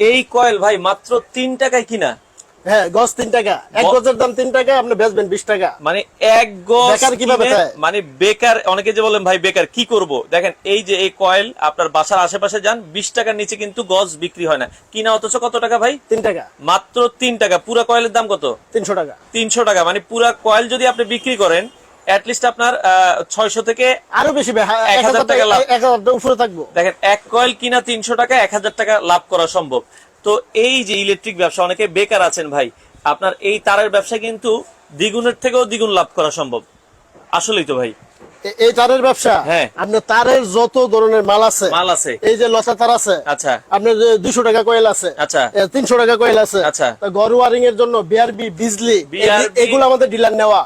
এই কয়েল ভাই মাত্র তিন টাকায় কিনা? হ্যাঁ গজ তিন টাকা। এক গজের দাম তিন টাকা আপনি বেচবেন বিশ টাকা। মানে এক গজ বেকার কীভাবে মানে বেকার অনেকে যে বলেন ভাই বেকার কি করব? দেখেন এই যে এই কয়েল আপনার বাসার আশেপাশে যান বিশ টাকার নিচে কিন্তু গজ বিক্রি হয় না। কিনা অথচ কত টাকা ভাই? তিন টাকা। মাত্র তিন টাকা। পুরা কয়েলের দাম কত? তিনশো টাকা। তিনশো টাকা। মানে পুরা কয়েল যদি আপনি বিক্রি করেন লিস্ট আপনার ছয়শো থেকে আরও বেশি এক হাজার টাকা লাভ। উপরে থাকব। দেখেন এক কয়েল কিনা তিনশো টাকা এক হাজার টাকা লাভ করা সম্ভব। তো এই যে ইলেকট্রিক ব্যবসা অনেকে বেকার আছেন ভাই আপনার এই তারের ব্যবসা কিন্তু দ্বিগুণের থেকেও দ্বিগুণ লাভ করা সম্ভব। আসলেই তো ভাই। এই তারের ব্যবসা? হ্যাঁ। আপনার তারের যত ধরনের মাল আছে মাল আছে। এই যে লতা তার আছে আচ্ছা। আপনার দুইশো টাকা কয়েল আছে আচ্ছা। তিনশো টাকা কয়েল আছে আচ্ছা। ঘর ওয়ারিং এর জন্য বিআরবি বিজলি এগুলো আমাদের ডিলার নেওয়া।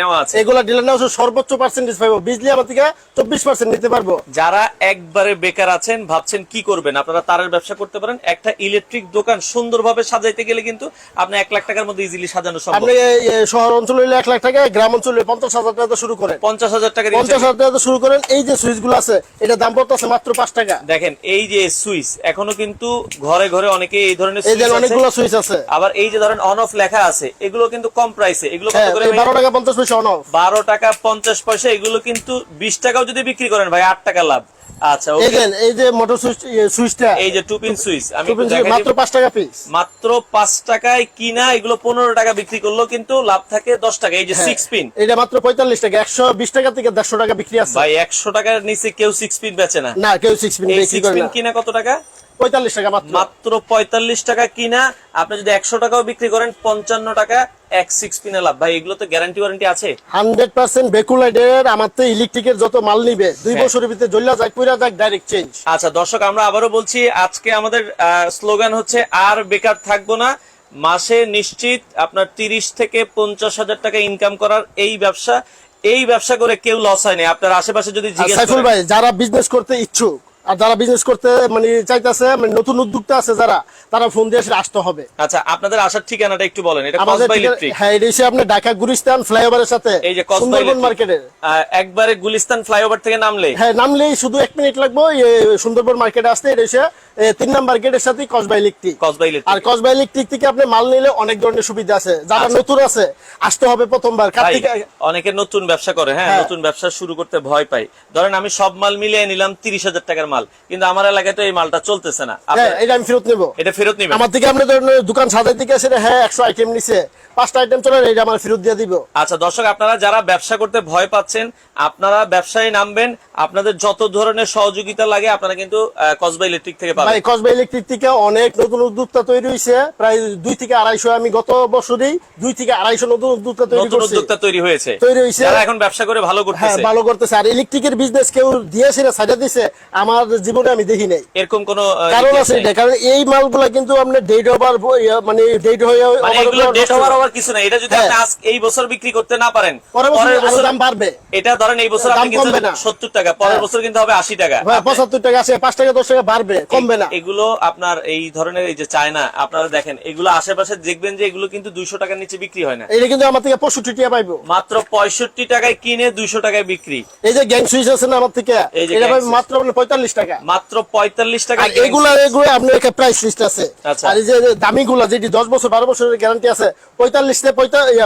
নেওয়া আছে। এগুলা ডিলার নেওয়া সর্বোচ্চ পার্সেন্টেজ পাবো বিজলি আমার থেকে চব্বিশ পার্সেন্ট নিতে পারব। যারা একবারে বেকার আছেন ভাবছেন কি করবেন আপনারা তারের ব্যবসা করতে পারেন। একটা ইলেকট্রিক দোকান সুন্দরভাবে সাজাইতে গেলে কিন্তু আপনি এক লাখ টাকার মধ্যে ইজিলি সাজানো সম্ভব। আপনি শহর অঞ্চল হইলে এক লাখ টাকা গ্রাম অঞ্চলে পঞ্চাশ হাজার টাকা শুরু করে। পঞ্চাশ হাজার টাকা পঞ্চাশ হাজার শুরু করেন এই যে সুইচগুলো আছে এটা দাম পড়তেছে মাত্র পাঁচ টাকা। দেখেন এই যে সুইচ এখনও কিন্তু ঘরে ঘরে অনেকে এই ধরনের সুইচ আছে। অনেকগুলো সুইচ আছে। আবার এই যে ধরেন অন অফ লেখা আছে এগুলো কিন্তু কম প্রাইসে এগুলো হ্যাঁ? বারো টাকা পঞ্চাশ পয়সা অন অফ বারো টাকা পঞ্চাশ পয়সা এগুলো কিন্তু বিশ টাকাও যদি বিক্রি করেন ভাই আট টাকা লাভ। আচ্ছা দেখেন এই যে মোটর সুইচ সুইচটা এই যে টু পিন সুইচ আমি মাত্র দিই। পাঁচ টাকা পিস মাত্র পাঁচ টাকায় কিনা এগুলো পনেরো টাকা বিক্রি করলেও কিন্তু লাভ থাকে দশ টাকা। এই যে। সিক্স পিন এটা মাত্র পঁয়তাল্লিশ টাকা একশো বিশ টাকা থেকে দেড়শো টাকা বিক্রি আছে। ভাই একশো টাকার নিচে কেউ সিক্স পিন বেচে না। না কেউ সিক্স পিন বিক্রি পিন কিনা কত টাকা? পঁয়তাল্লিশ টাকা মাত্র। মাত্র পঁয়তাল্লিশ টাকা কিনা। আপনি যদি একশো টাকাও বিক্রি করেন পঞ্চান্ন টাকা এক সিক্স পিনে লাভ। ভাই এগুলো তো গ্যারান্টি ওয়ারেন্টি আছে? হান্ড্রেড পার্সেন্ট বেকুলাইডের আমার তো ইলেকট্রিকের যত মাল নিবে দুই হ্যাঁ। বছরের ভিতরে জ্বলা যাক পুরা যাক ডাইরেক্ট চেঞ্জ আচ্ছা দর্শক আমরা আবারও বলছি আজকে আমাদের স্লোগান হচ্ছে আর বেকার থাকব না। মাসে নিশ্চিত আপনার তিরিশ থেকে পঞ্চাশ হাজার টাকা ইনকাম করার এই ব্যবসা। এই ব্যবসা করে কেউ লস হয়নি আপনার আশেপাশে যদি জিজ্ঞেস ভাই যারা বিজনেস করতে ইচ্ছুক আর যারা বিজনেস করতে মানে চাইতেছে মানে নতুন উদ্যোক্তা আছে যারা তারা ফোন দিয়ে আসতে হবে। আচ্ছা আপনাদের আসার ঠিকানাটা একটু বলেন এটা কসবা ইলেকট্রিক হ্যাঁ এটা হচ্ছে আপনার ঢাকা গুরিস্তান ফ্লাইওভারের সাথে এই যে কসবা ইলেকট্রিক মার্কেটের। একবারে গুলিস্তান ফ্লাইওভার থেকে নামলে হ্যাঁ নামলেই শুধু এক মিনিট লাগবে এই সুন্দরবন মার্কেটে আসতে এটা হচ্ছে তিন নাম্বার গেটের সাথে কসবা ইলেকট্রিক কসবা ইলেকট্রিক আর কসবা ইলেকট্রিক থেকে আপনি মাল নিলে অনেক ধরনের সুবিধা আছে। যারা আচ্ছা। নতুন আছে আসতে হবে প্রথমবার। কার্তিক অনেকে নতুন ব্যবসা করে হ্যাঁ হ্যাঁ। নতুন ব্যবসা শুরু করতে ভয় পাই ধরেন আমি সব মাল মিলিয়ে নিলাম তিরিশ হাজার টাকার মাল। কিন্তু আমার এলাকায় তো এই মালটা চলতেছে না। হ্যাঁ এটা আমি ফেরত নেব। এটা ফেরত নিবেন। আমার থেকে আপনি ধরেন দোকান সাজাই থেকে এসে হ্যাঁ একশো আইটেম নিছে। পাঁচটা আইটেম চলে এটা আমার ফেরত দিয়ে দিব। আচ্ছা দর্শক আপনারা যারা ব্যবসা করতে ভয় পাচ্ছেন আপনারা ব্যবসায় নামবেন আপনাদের যত ধরনের সহযোগিতা লাগে আপনারা কিন্তু কসবা ইলেকট্রিক থেকে পাবেন। কসবা ইলেকট্রিক থেকে অনেক নতুন উদ্যোক্তা তৈরি হয়েছে প্রায় দুই থেকে আড়াইশো আমি গত বছরেই দুই থেকে আড়াইশো নতুন উদ্যোক্তা তৈরি নতুন উদ্যোক্তা তৈরি হয়েছে। তৈরি হয়েছে। এখন ব্যবসা করে ভালো হ্যাঁ করতেছে। ভালো করতেছে। আর ইলেকট্রিকের বিজনেস কেউ দিয়েছে না সাজা দিছে। আমার জীবনে আমি দেখি নাই। এরকম কোন কারণ আছে এটা কারণ এই মালগুলা কিন্তু আপনার ডেট ওভার মানে ডেট হয়ে ডেট ওভার ওভার কিছু না এটা যদি হ্যাঁ। আপনি এই বছর বিক্রি করতে না পারেন পরের বছর দাম বাড়বে। এটা ধরেন এই বছর আপনি না। সত্তর টাকা পরের হ্যাঁ। বছর কিন্তু হবে আশি টাকা। ভাই, আপনি- পঁচাত্তর টাকা আছে পাঁচ টাকা দশ টাকা বাড়বে কমবে না। এগুলো আপনার এই ধরনের এই যে চায়না আপনারা দেখেন এগুলো আশেপাশে দেখবেন যে এগুলো কিন্তু দুইশো টাকার নিচে বিক্রি হয় না। এটা কিন্তু আমার থেকে পঁয়ষট্টি টাকা পাইবো। মাত্র পঁয়ষট্টি টাকায় কিনে দুইশো টাকায় বিক্রি। এই যে গ্যাং সুইচ আছে না আমার থেকে? এটা মাত্র আপনার পঁয়তাল্লিশ টাকা। মাত্র পঁয়তাল্লিশ টাকা আর এগুলো আপনার একটা প্রাইস লিস্ট আছে। আচ্ছা। আর এই যে দামি যেটি দশ বছর বারো বছরের গ্যারান্টি আছে পঁয়তাল্লিশ থেকে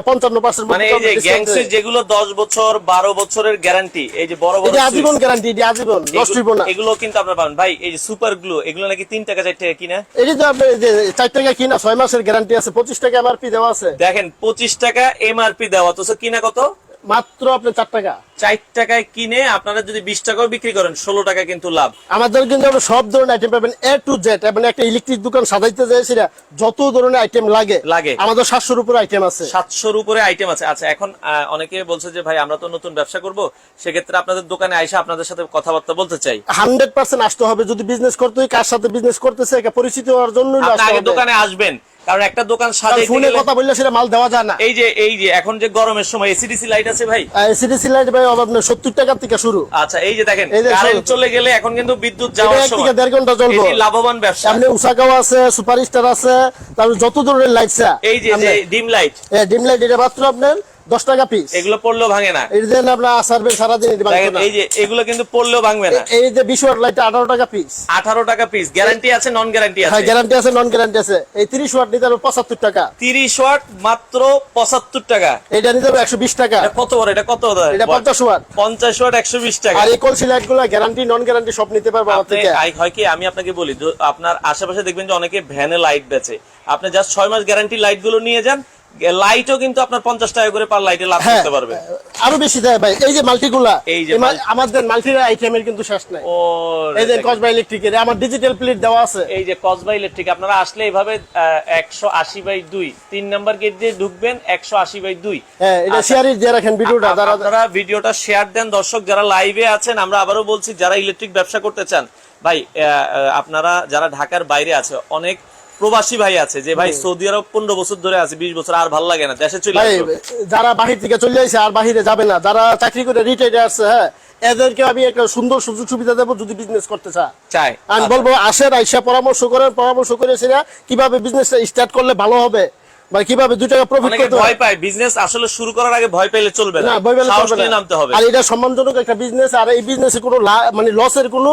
পঞ্চান্ন পার্সেন্ট মানে এই যে গ্যাংসের যেগুলো দশ বছর বারো বছরের গ্যারান্টি এই যে বড় বড় আজীবন গ্যারান্টি এটা আজীবন নষ্ট হইব না। এগুলো- কিন্তু আপনার পাবেন। ভাই এই যে সুপার গ্লু এগুলো নাকি তিন টাকা চার টাকা কিনা? এটি তো যে চার টাকা কিনা ছয় মাসের গ্যারান্টি আছে পঁচিশ টাকা এমআরপি দেওয়া আছে। দেখেন পঁচিশ টাকা এমআরপি দেওয়া অথচ কিনা কত? মাত্র আপনার চার টাকা। চার টাকায় কিনে আপনারা যদি বিশ টাকাও বিক্রি করেন ষোলো টাকা কিন্তু লাভ। আমাদের কিন্তু আপনি সব ধরনের আইটেম পাবেন এ টু জেড এবং একটা ইলেকট্রিক দোকান সাজাইতে যায় সেটা যত ধরনের আইটেম লাগে লাগে। আমাদের সাতশোর উপরে আইটেম আছে। সাতশোর উপরে আইটেম আছে। আচ্ছা এখন অনেকে বলছে যে ভাই আমরা তো নতুন ব্যবসা করব। সেক্ষেত্রে আপনাদের দোকানে আইসা আপনাদের সাথে কথাবার্তা বলতে চাই। হান্ড্রেড পার্সেন্ট আসতে হবে যদি বিজনেস করতে হয় কার সাথে বিজনেস করতেছে একটা পরিচিত হওয়ার জন্য আগে দোকানে আসবেন। কারণ একটা দোকান সাজাই ফোনে কথা বললে সেটা মাল দেওয়া যায় না। এই যে এই যে এখন যে গরমের সময় এসিডিসি লাইট আছে ভাই? এসিডিসি লাইট ভাই অভাব নেই সত্তর টাকার থেকে শুরু। আচ্ছা এই যে দেখেন এই কারেন্ট। চলে গেলে এখন কিন্তু বিদ্যুৎ যাওয়ার সময় থেকে দেড় ঘণ্টা চলবে। এটি লাভবান ব্যবসা। আপনি উসাকাও আছে সুপারস্টার আছে তারপর যত ধরনের লাইট আছে। এই যে ডিম লাইট ডিম লাইট এটা মাত্র আপনার দশ টাকা পিস এগুলো পড়লেও ভাঙে না। এই যে আপনার আসারবেন সারাদিন এটি ভাঙতো দেখেন না। এই যে এগুলো কিন্তু পড়লেও ভাঙবে না। এই যে বিশ ওয়াট লাইট আঠারো টাকা পিস আঠারো টাকা পিস গ্যারান্টি আছে নন গ্যারান্টি হ্যাঁ আছে। গ্যারান্টি আছে নন গ্যারান্টি আছে। এই তিরিশ ওয়াট নিতে হবে পঁচাত্তর টাকা। তিরিশ ওয়াট মাত্র পঁচাত্তর টাকা। এটা নিতে হবে একশো বিশ টাকা। এটা কত বড় এটা কত এটা পঞ্চাশ ওয়াট পঞ্চাশ ওয়াট একশো বিশ টাকা। আর এই কলসি লাইটগুলো গ্যারান্টি নন গ্যারান্টি সব নিতে পারব আপনি হয় কি আমি আপনাকে বলি আপনার আশেপাশে দেখবেন যে অনেকে ভ্যানে লাইট বেচে। আপনি জাস্ট ছয় মাস গ্যারান্টি লাইটগুলো নিয়ে যান লাইটও কিন্তু আপনার পঞ্চাশ টাকা করে পার লাইটে লাভ হ্যাঁ করতে পারবে। আরও বেশি দেয় ভাই। এই যে মাল্টিগুলা এই যে আমাদের মাল্টি আইটেমের কিন্তু শেষ নাই। ও এই যে কসবা ইলেকট্রিকের আমার ডিজিটাল প্লেট দেওয়া আছে। এই যে কসবা ইলেকট্রিক আপনারা আসলে এইভাবে একশো আশি বাই দুই তিন নাম্বার গেট দিয়ে ঢুকবেন একশো আশি বাই দুই। হ্যাঁ এটা আচ্ছা। শেয়ারই দিয়ে রাখেন ভিডিওটা যারা আপনারা ভিডিওটা শেয়ার দেন দর্শক যারা লাইভে আছেন আমরা আবারও বলছি যারা ইলেকট্রিক ব্যবসা করতে চান ভাই আপনারা যারা ঢাকার বাইরে আছে অনেক প্রবাসী ভাই আছে যে ভাই সৌদি আরব পনেরো বছর ধরে আছে বিশ বছর আর ভালো লাগে না দেশে চলে যারা বাহির থেকে চলে আসে আর বাহিরে যাবে না যারা চাকরি করে রিটায়ার আছে হ্যাঁ এদেরকে আমি একটা সুন্দর সুযোগ সুবিধা দেবো যদি বিজনেস করতে চায়। চাই আমি আচ্ছা। বলব আসেন আইসা পরামর্শ করেন পরামর্শ করে সেটা কীভাবে বিজনেসটা স্টার্ট করলে ভালো হবে বা কীভাবে দুই টাকা প্রফিট করতে ভয় পায় বিজনেস আসলে শুরু করার আগে ভয় পেলে চলবে না না ভয় পেলে চলবে না। নামতে হবে। আর এটা সম্মানজনক একটা বিজনেস আর এই বিজনেসে কোনো লা- মানে লসের কোনো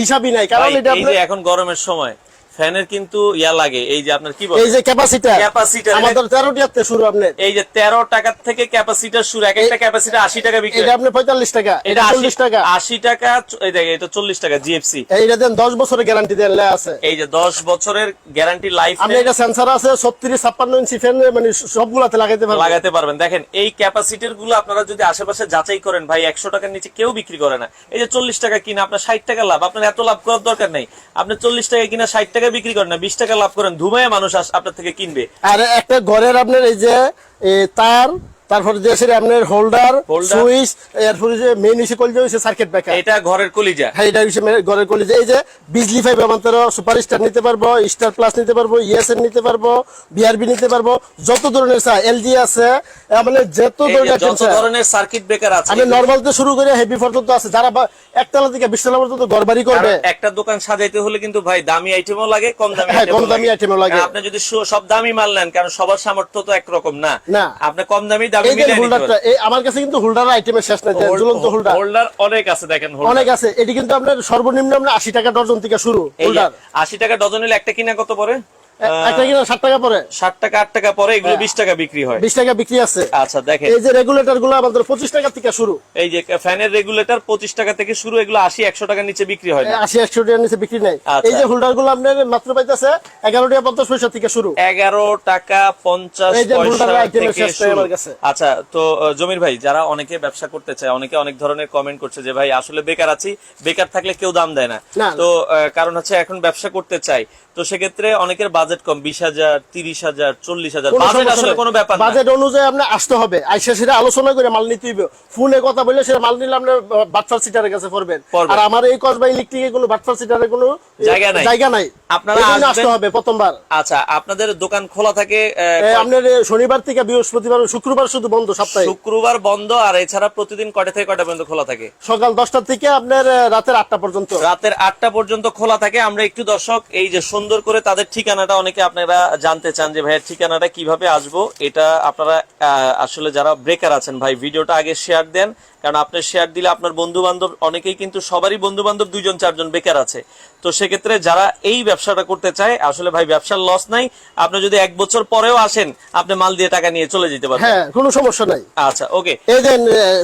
হিসাবই নাই কারণ এটা এখন গরমের সময় ফ্যানের কিন্তু ইয়া লাগে এই যে আপনার কি বলে? এই যে ক্যাপাসিটি Capacitor, আমাদের তেরোটি হাতে শুরু আপনার এই যে তেরো টাকা থেকে ক্যাপাসিটার শুরু এক একটা ক্যাপাসিটার আশি টাকা বিক্রি এটা আপনার পঁয়তাল্লিশ টাকা এটা এটা আশি চল্লিশ টাকা। আশি টাকা এই দেখে এটা চল্লিশ টাকা জিএফসি এইটা দেন দশ বছরের গ্যারান্টি দেন লে আছে। এই যে দশ বছরের গ্যারান্টি লাইফ আপনি এটা সেন্সার আছে ছত্রিশ ছাপ্পান্ন ইঞ্চি ফ্যান মানে সবগুলাতে লাগাইতে পারবেন। লাগাতে পারবেন। দেখেন এই ক্যাপাসিটারগুলো আপনারা যদি আশেপাশে যাচাই করেন ভাই একশো টাকার নিচে কেউ বিক্রি করে না। এই যে চল্লিশ টাকা কিনা আপনার ষাট টাকা লাভ আপনার এত লাভ করার দরকার নাই। আপনি চল্লিশ টাকা কিনা ষাট টাকা বিক্রি করেন না, বিশ টাকা লাভ করেন ধুমায় মানুষ আস- আপনার থেকে কিনবে। আর একটা ঘরের আপনার এই যে তার তারপরে যে সেটা আপনার হোল্ডার। সুইচ এরপরে যে মেইন হিসেবে কল যে সার্কিট ব্রেকার এটা ঘরের কলিজা। হ্যাঁ এটা ঘরের কলি যে এই যে বিজলি ফাইভ আমাদের সুপার স্টার নিতে পারব স্টার প্লাস নিতে পারব ইএসএন নিতে পারব বিআরবি নিতে পারব যত ধরনের চা এলজি আছে মানে যত ধরনের যত ধরনের সার্কিট ব্রেকার আছে আমি নর্মাল তো শুরু করে হেভি পর্যন্ত আছে যারা একতলা থেকে বিশতলা পর্যন্ত করবে। একটা দোকান সাজাইতে হলে কিন্তু ভাই দামি আইটেমও লাগে কম দামি হ্যাঁ, কম দামি item ও লাগে। আপনি যদি সব দামি মাল নেন কারণ সবার সামর্থ্য তো একরকম না। না। আপনি কম দামি মিলিয়ে নিতে এই আমার কাছে কিন্তু হোল্ডার আইটেমের শেষ নাই ঝুলন্ত হোল্ডার হোল্ডার অনেক আছে দেখেন হোল্ডার অনেক আছে এটি কিন্তু আপনার সর্বনিম্ন আশি টাকা ডজন থেকে শুরু হোল্ডার আশি টাকা ডজন হলে একটা কিনা কত পরে একটা কিনা ষাট টাকা পরে ষাট টাকা আট টাকা পরে এগুলো হ্যাঁ। বিশ টাকা বিক্রি হয়। বিশ টাকা বিক্রি আছে। আচ্ছা দেখেন। এই যে রেগুলেটর আমাদের পঁচিশ টাকা থেকে শুরু। এই যে ফ্যানের রেগুলেটর পঁচিশ টাকা থেকে শুরু এগুলো আশি একশো টাকার নিচে বিক্রি হয় না? আশি একশো টাকার নিচে বিক্রি নাই। আচ্ছা। এই যে হোল্ডার আপনার মাত্র পাইতেছে এগারো টাকা পঞ্চাশ পয়সা থেকে শুরু। এগারো টাকা পঞ্চাশ এই যে পয়সা থেকে শুরু। আচ্ছা তো জমির ভাই যারা অনেকে ব্যবসা করতে চায় অনেকে অনেক ধরনের কমেন্ট করছে যে ভাই আসলে বেকার আছি। বেকার থাকলে কেউ দাম দেয় না, তো কারণ হচ্ছে এখন ব্যবসা করতে চাই তো সেক্ষেত্রে অনেকের বাজেট কম বিশ হাজার তিরিশ হাজার চল্লিশ হাজার। বাজেট আসলে কোনো ব্যাপার বাজেট অনুযায়ী আপনি আসতে হবে। আইসা সেটা আলোচনা করে মাল নিতে হইবে। ফোনে কথা বলে সেটা মাল নিলে আপনার বাটফার সিটারের কাছে পড়বেন। আর আমার এই কসবা ইলেকট্রিকে কোনো বাটফার সিটারের কোনো জায়গা নাই। জায়গা নাই। আপনারা আসতে হবে প্রথমবার। আচ্ছা আপনাদের দোকান খোলা থাকে আপনার শনিবার থেকে বৃহস্পতিবার শুক্রবার শুধু বন্ধ সপ্তাহে। শুক্রবার বন্ধ আর এছাড়া প্রতিদিন কয়টা থেকে কয়টা পর্যন্ত খোলা থাকে? সকাল দশটা থেকে আপনার রাতের আটটা পর্যন্ত। রাতের আটটা পর্যন্ত খোলা থাকে। আমরা একটু দর্শক এই যে সুন্দর করে তাদের ঠিকানাটা অনেকে আপনারা জানতে চান যে ভাইয়ের ঠিকানাটা কীভাবে আসব? এটা আপনারা আসলে যারা ব্রেকার আছেন ভাই ভিডিওটা আগে শেয়ার দেন। কারণ আপনি শেয়ার দিলে আপনার বন্ধু বান্ধব অনেকেই কিন্তু সবারই বন্ধু বান্ধব দুইজন চারজন বেকার আছে। তো সেক্ষেত্রে যারা এই ব্যবসাটা করতে চায় আসলে ভাই ব্যবসার লস নাই। আপনি যদি এক বছর পরেও আসেন আপনি মাল দিয়ে টাকা নিয়ে চলে যেতে পারবেন। হ্যাঁ কোনো সমস্যা নাই। আচ্ছা ওকে এই যে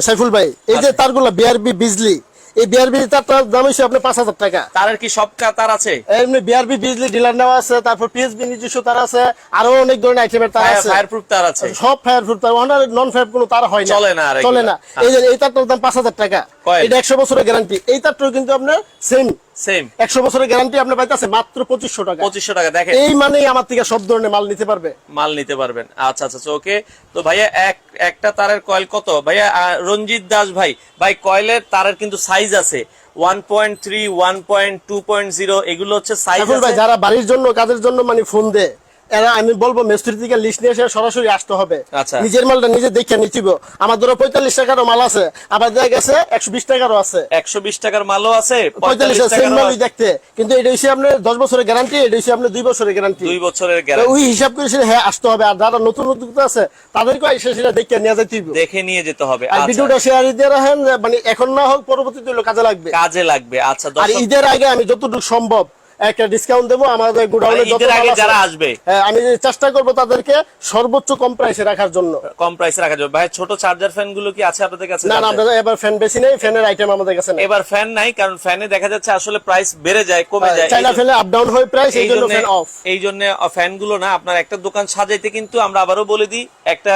সাইফুল ভাই এই যে তারগুলো বিআরবি বিজলি এই বিআরবি তার দাম হচ্ছে আপনার পাঁচ হাজার টাকা। তারের কি সব তার আছে? এমনি বিআরবি বিজলি ডিলার নেওয়া আছে তারপর পিএসবি নিজস্ব তার আছে আরও অনেক ধরনের আইটেমের তার আছে। ফায়ার প্রুফ তার আছে। সব ফায়ার প্রুফ তার নন ফায়ার কোনো তার হয় না। চলে না চলে না। এই যে এই তারটার দাম পাঁচ হাজার টাকা। এটা একশো বছরের গ্যারান্টি এই তারটাও কিন্তু আপনার সেম সেম একশো বছরের গ্যারান্টি আপনার পাইতেছে মাত্র পঁচিশশো টাকা। পঁচিশশো টাকা দেখেন। এই মানেই আমার থেকে সব ধরনের মাল নিতে পারবে। মাল নিতে পারবেন। আচ্ছা আচ্ছা ওকে তো ভাইয়া এক একটা তারের কয়েল কত? ভাইয়া রঞ্জিত দাস ভাই ভাই কয়েলের তারের কিন্তু সাইজ আছে। One point three one point two point zero এগুলো হচ্ছে সাইজ যারা বাড়ির জন্য কাজের জন্য মানে ফোন দেয় এরা আমি বলব মিস্ত্রি থেকে লিস্ট নিয়ে এসে সরাসরি আসতে হবে। আচ্ছা। নিজের মালটা নিজে দেখে নিচ্ছিব আমার ধরো পঁয়তাল্লিশ টাকারও মাল আছে আবার দেখা গেছে একশো বিশ টাকারও আছে। একশো বিশ টাকার মালও আছে পঁয়তাল্লিশ পঁয়তাল্লিশ সেম মালই দেখতে। কিন্তু এটা হচ্ছে আপনার দশ বছরের গ্যারান্টি এটা হচ্ছে আপনার দুই বছরের গ্যারান্টি দুই বছরের গ্যারান্টি ওই হিসাব করে সেটা হ্যাঁ আসতে হবে। আর যারা নতুন উদ্যোক্তা আছে তাদেরকে এসে সেটা দেখে নিয়ে যাইতে হবে। দেখে নিয়ে যেতে হবে। আর আচ্ছা, ভিডিওটা শেয়ার দিয়ে রাখেন মানে এখন না হোক পরবর্তীতে কাজে লাগবে। কাজে লাগবে। আচ্ছা আর ঈদের আগে আমি যতটুকু সম্ভব একটা ডিসকাউন্ট দেবো আমাদের গোডাউনে যত আগে যারা আসবে। হ্যাঁ, আমি চেষ্টা করব তাদেরকে সর্বোচ্চ কম প্রাইসে রাখার জন্য। কম প্রাইসে রাখা যাবে ভাই ছোট চার্জার ফ্যানগুলো কি আছে আপনাদের কাছে? না না? আপনাদের এবার ফ্যান বেশি নেই ফ্যানের আইটেম আমাদের কাছে নেই। এবার ফ্যান নাই কারণ ফ্যানে দেখা যাচ্ছে আসলে প্রাইস বেড়ে যায় কমে যায়। চাইনা ফ্যানে আপ ডাউন হয় প্রাইস এই জন্য ফ্যান অফ এই জন্য ফ্যানগুলো না আপনার একটা দোকান সাজাইতে কিন্তু আমরা আবারও বলে দিই একটা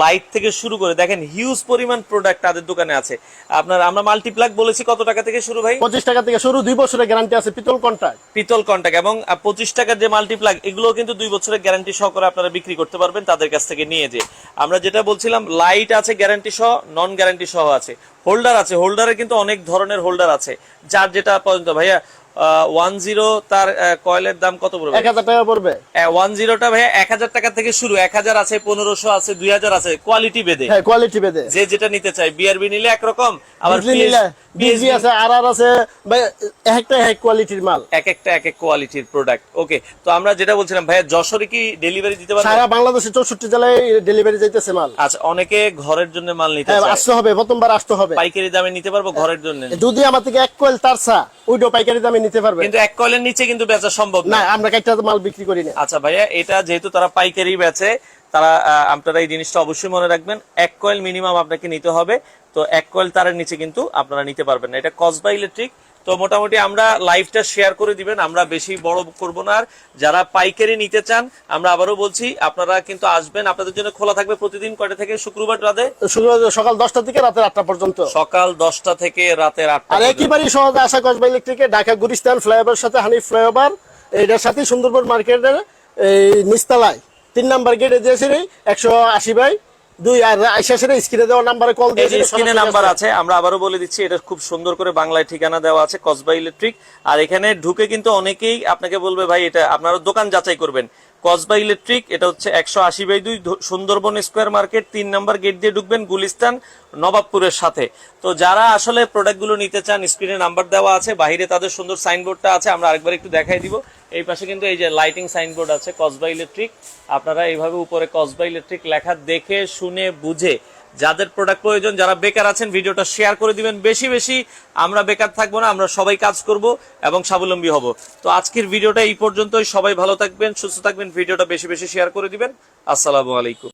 লাইট থেকে শুরু করে দেখেন হিউজ পরিমাণ প্রোডাক্ট তাদের দোকানে আছে। আপনার আমরা মাল্টিপ্লাক বলেছি কত টাকা থেকে শুরু ভাই? পঁচিশ টাকা থেকে শুরু দুই বছরের গ্যারান্টি আছে পিতল কন্ট্রাক্ট পিতল কন্টাক্ট এবং পঁচিশ টাকার যে মাল্টিপ্লাগ এগুলো কিন্তু দুই বছরের গ্যারান্টি সহ করে আপনারা বিক্রি করতে পারবেন তাদের কাছ থেকে নিয়ে যে আমরা যেটা বলছিলাম লাইট আছে গ্যারান্টি সহ নন গ্যারান্টি সহ আছে। হোল্ডার আছে হোল্ডারে কিন্তু অনেক ধরনের হোল্ডার আছে। যার যেটা পর্যন্ত ভাইয়া ওয়ান জিরো তার কয়েলের দাম কত পড়বে? এক হাজার টাকা পড়বে। ওয়ান জিরোটা ভাইয়া এক হাজার টাকা থেকে শুরু। এক হাজার আছে পনেরোশো আছে দুই হাজার আছে কোয়ালিটি বেদে। হ্যাঁ কোয়ালিটি বেদে। যে যেটা নিতে চাই বিআরবি নিলে একরকম আবার বিজলি আছে আর আর আছে ভাই একটা এক কোয়ালিটির মাল। এক একটা এক এক কোয়ালিটির প্রোডাক্ট ওকে তো আমরা যেটা বলছিলাম ভাইয়া যশোরে কি ডেলিভারি দিতে পারবেন সারা বাংলাদেশে চৌষট্টি জেলায় ডেলিভারি যাইতেছে মাল। আচ্ছা অনেকে ঘরের জন্য মাল নিতে হ্যাঁ চায়। আসতে হবে প্রথমবার আসতে হবে। পাইকারি দামে নিতে পারব ঘরের জন্য? যদি আমার থেকে এক কোয়েল তার চা ওইটাও পাইকারি দামে নিতে পারবে। কিন্তু এক কয়েলের নিচে কিন্তু বেচা সম্ভব না। আমরা একটা মাল বিক্রি করি না। আচ্ছা ভাইয়া এটা যেহেতু তারা পাইকারি বেচে তারা আহ, আপনারা এই জিনিসটা অবশ্যই মনে রাখবেন এক কয়েল মিনিমাম আপনাকে নিতে হবে। তো এক কয়েল তারের নিচে কিন্তু আপনারা নিতে পারবেন না। এটা কসবা ইলেকট্রিক তো মোটামুটি আমরা লাইভটা শেয়ার করে দিবেন আমরা বেশি বড় করব না। আর যারা পাইকারি নিতে চান আমরা আবারও বলছি আপনারা কিন্তু আসবেন আপনাদের জন্য খোলা থাকবে প্রতিদিন কয়টা থেকে? শুক্রবার রাতে? হয় সকাল দশটা থেকে রাতের আটটা পর্যন্ত। সকাল দশটা থেকে রাতের আটটা আর একেবারেই সহজে আশা কসবা ইলেকট্রিকে ঢাকা গুরিস্তান ফ্লাইওভার সাথে হানিফ ফ্লাইওভার এটার সাথে সুন্দরবন মার্কেটের এই নিস্তালায় তিন নাম্বার গেটে দিয়েছে একশো আশি বাই দুই আর আইসা স্ক্রিনে দেওয়া নাম্বারে কল এই স্ক্রিনে নাম্বার আছে আমরা আবারও বলে দিচ্ছি এটা খুব সুন্দর করে বাংলায় ঠিকানা দেওয়া আছে কসবা ইলেকট্রিক। আর এখানে ঢুকে কিন্তু অনেকেই আপনাকে বলবে ভাই এটা আপনারা দোকান যাচাই করবেন। কসবা ইলেকট্রিক এটা হচ্ছে একশো আশি বাই দুই সুন্দরবন স্কোয়ার মার্কেট তিন নাম্বার গেট দিয়ে ঢুকবেন গুলিস্তান নবাবপুরের সাথে। তো যারা আসলে প্রোডাক্টগুলো নিতে চান স্ক্রিনে নাম্বার দেওয়া আছে বাইরে তাদের সুন্দর সাইনবোর্ডটা আছে আমরা আরেকবার একটু দেখাই দিব। এই পাশে কিন্তু এই যে লাইটিং সাইনবোর্ড আছে, কসবা ইলেকট্রিক আপনারা এইভাবে উপরে কসবা ইলেকট্রিক লেখা দেখে, শুনে, বুঝে যাদের প্রোডাক্ট প্রয়োজন, যারা বেকার আছেন, ভিডিওটা শেয়ার করে দিবেন। বেশি বেশি আমরা বেকার থাকব না, আমরা সবাই কাজ করব এবং স্বাবলম্বী হব। তো আজকের ভিডিওটা এই পর্যন্তই। সবাই ভালো থাকবেন, সুস্থ থাকবেন। ভিডিওটা বেশি বেশি শেয়ার করে দিবেন। আসসালামু আলাইকুম।